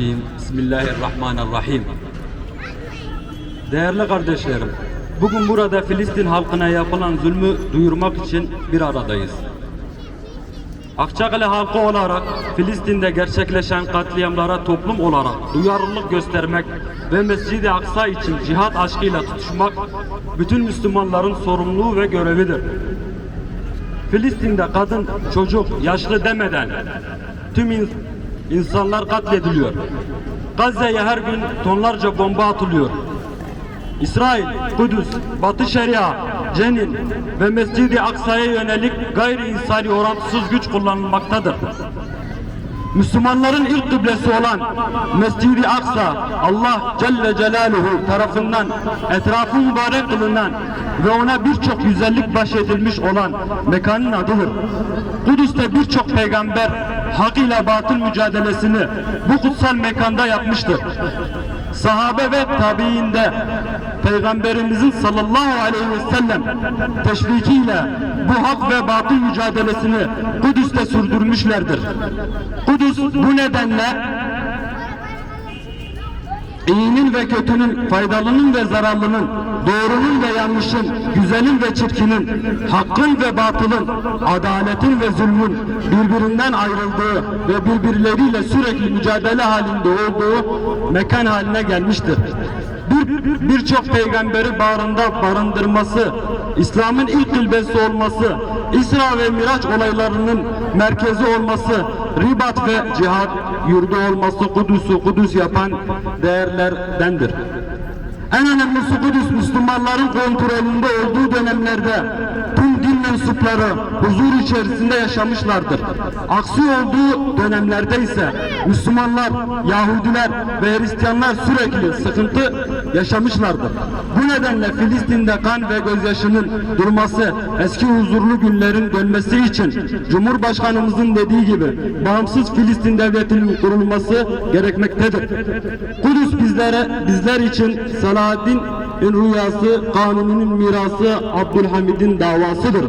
Bismillahirrahmanirrahim. Değerli kardeşlerim, bugün burada Filistin halkına yapılan zulmü duyurmak için bir aradayız. Akçakale halkı olarak Filistin'de gerçekleşen katliamlara toplum olarak duyarlılık göstermek ve Mescid-i Aksa için cihat aşkıyla tutuşmak bütün Müslümanların sorumluluğu ve görevidir. Filistin'de kadın, çocuk, yaşlı demeden tüm insanlar katlediliyor. Gazze'ye her gün tonlarca bomba atılıyor. İsrail, Kudüs, Batı Şeria, Cenin ve Mescid-i Aksa'ya yönelik gayri insani orantısız güç kullanılmaktadır. Müslümanların ilk kıblesi olan Mescid-i Aksa Allah Celle Celaluhu tarafından etrafı mübarek kılınan ve ona birçok güzellik bahşedilmiş olan mekanın adıdır. Kudüs'te birçok peygamber hak ile batıl mücadelesini bu kutsal mekanda yapmıştır. Sahabe ve tabiinde Peygamberimizin sallallahu aleyhi ve sellem teşvikiyle bu hak ve batıl mücadelesini Kudüs'te sürdürmüşlerdir. Kudüs bu nedenle iyinin ve kötünün, faydalının ve zararlının, doğrunun ve yanlışın, güzelin ve çirkinin, hakkın ve batılın, adaletin ve zulmün birbirinden ayrıldığı ve birbirleriyle sürekli mücadele halinde olduğu mekan haline gelmiştir. Bir- Birçok peygamberi bağrında barındırması, İslam'ın ilk ilbesi olması, İsra ve Miraç olaylarının merkezi olması, ribat ve cihat yurdu olması Kudüs'ü Kudüs yapan değerlerdendir. En önemlisi Kudüs Müslümanların kontrolünde olduğu dönemlerde tüm mensupları huzur içerisinde yaşamışlardır. Aksi olduğu dönemlerde ise Müslümanlar, Yahudiler ve Hristiyanlar sürekli sıkıntı yaşamışlardır. Bu nedenle Filistin'de kan ve gözyaşının durması, eski huzurlu günlerin dönmesi için Cumhurbaşkanımızın dediği gibi bağımsız Filistin devletinin kurulması gerekmektedir. Kudüs bizlere bizler için Selahaddin'in rüyası, Kanuni'nin mirası, Abdülhamid'in davasıdır.